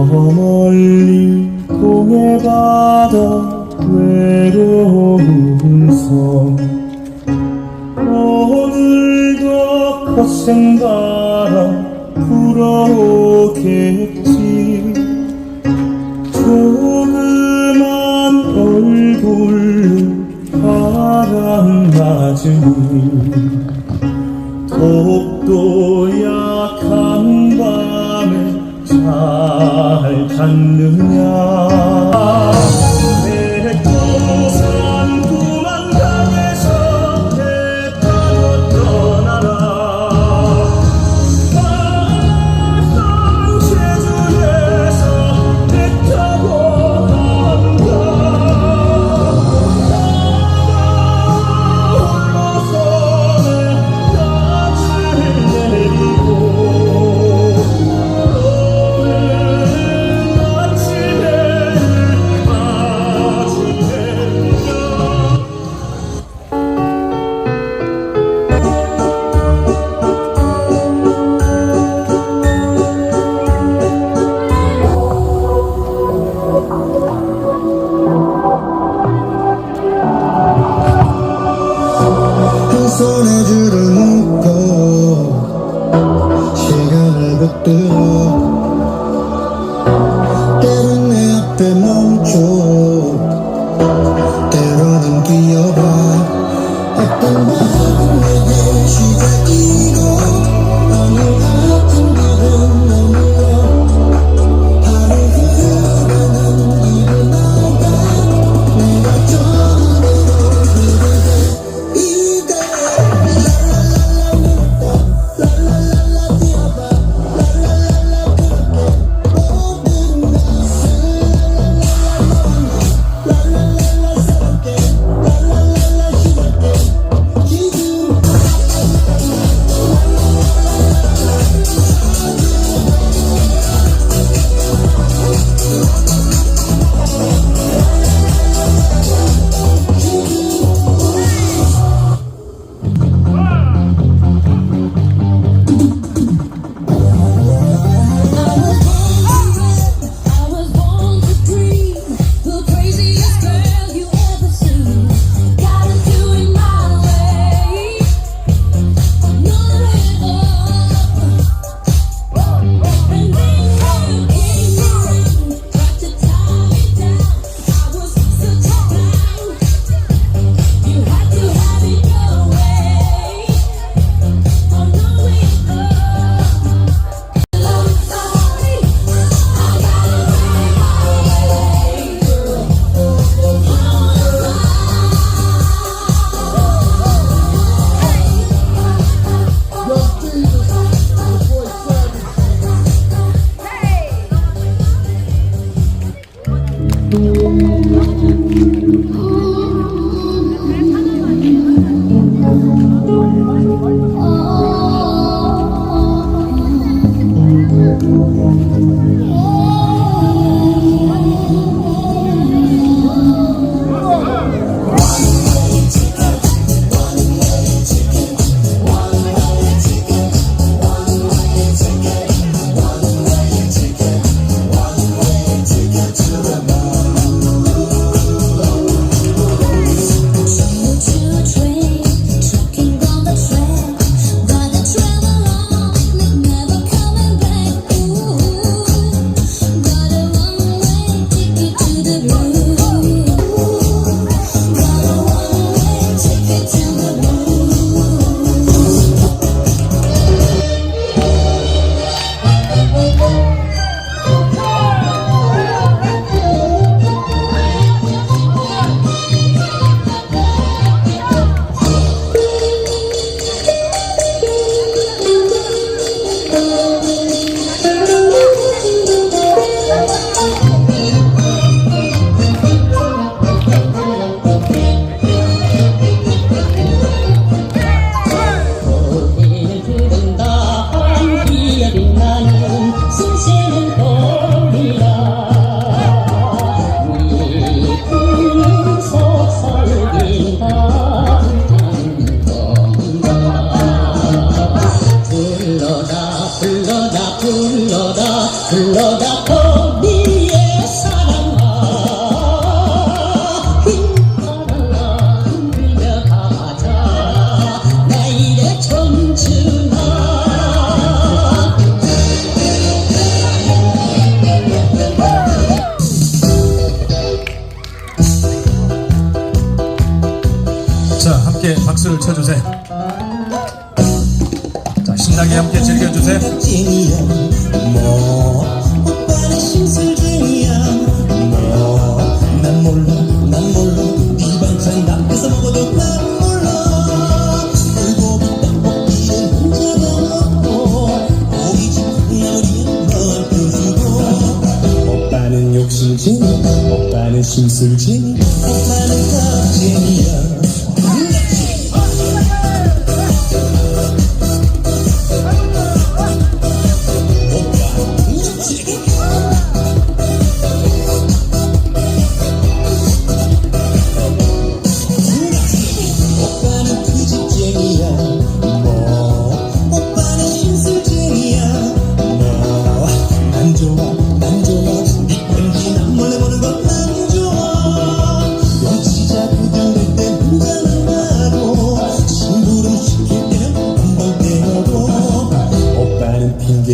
저 멀리 동해 바다 외로운 섬 오늘도 거센 바람 불어오겠지 조그만 얼굴로 바람 맞으니 독도야 잘 찾느냐 love. 오빠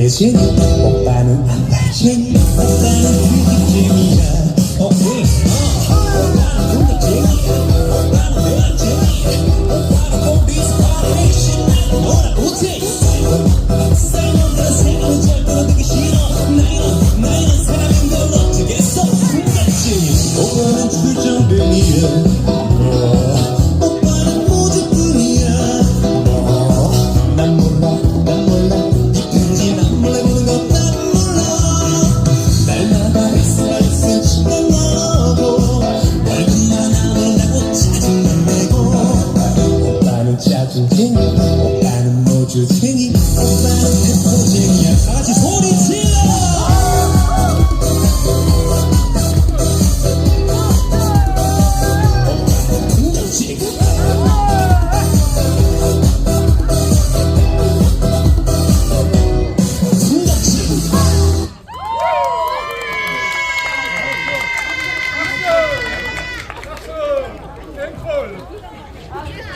핑계쟁이 오빠는 안달쟁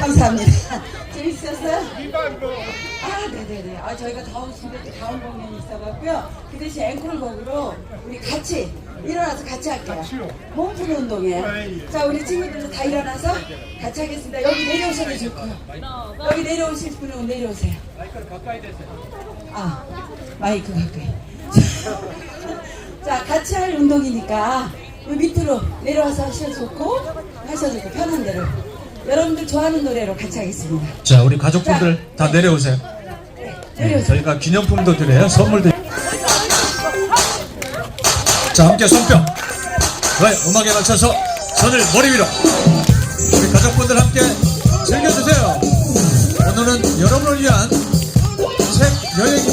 감사합니다. 재밌었어요? 아, 네네네. 아, 저희가 다운신데 또 다운 공연이 있어갖고요. 그 대신 앵콜곡으로 우리 같이 일어나서 같이 할게요. 몸푸는 운동이에요. 자, 우리 친구들도 다 일어나서 같이 하겠습니다. 여기 내려오셔도 좋고요. 여기 내려오실 분은 내려오세요. 아, 마이크 가까이. 자, 같이 할 운동이니까 이 밑으로 내려와서 하셔도 좋고 하셔도 좋고 편한 대로. 여러분들 좋아하는 노래로 같이 하겠습니다. 자, 우리 가족분들 다 내려오세요. 내려오세요. 저희가 기념품도 드려요. 선물도. 자, 함께 손뼉. 네, 음악에 맞춰서 손을 머리 위로. 우리 가족분들 함께 즐겨주세요. 오늘은 여러분을 위한 책 여행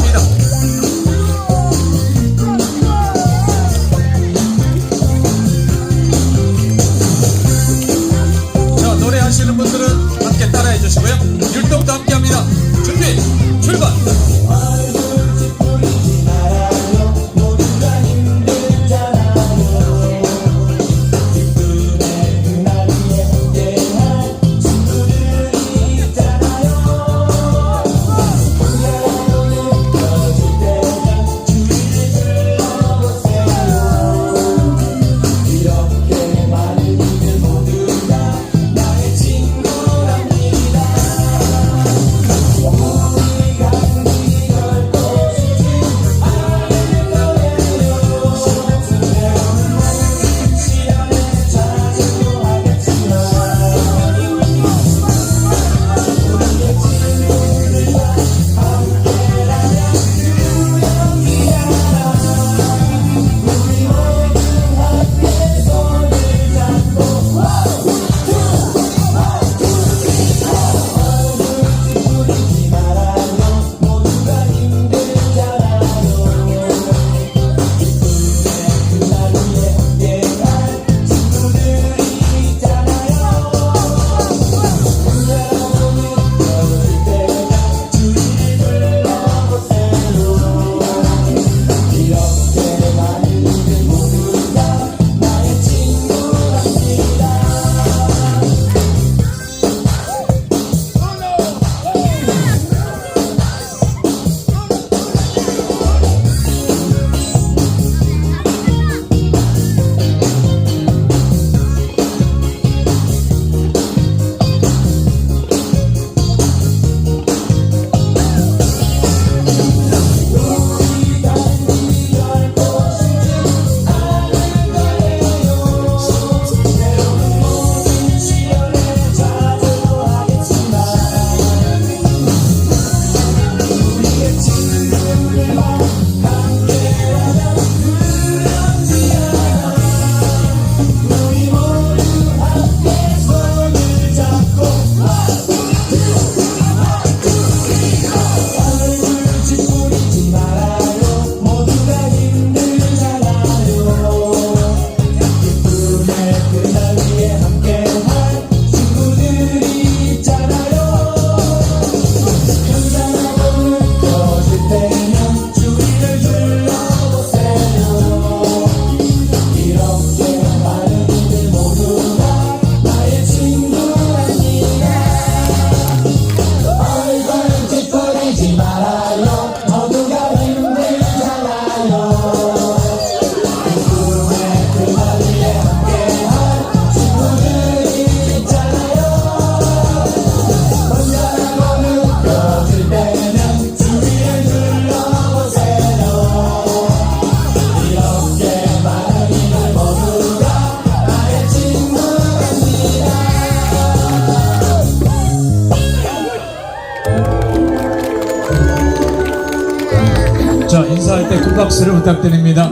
할 때 큰 박수를 부탁드립니다.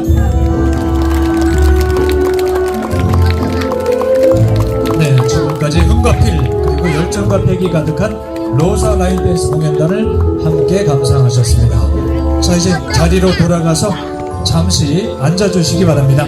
네, 지금까지 흥과 필 그리고 열정과 패기 가득한 로사 라인 댄스 공연단을 함께 감상하셨습니다. 자 이제 자리로 돌아가서 잠시 앉아주시기 바랍니다.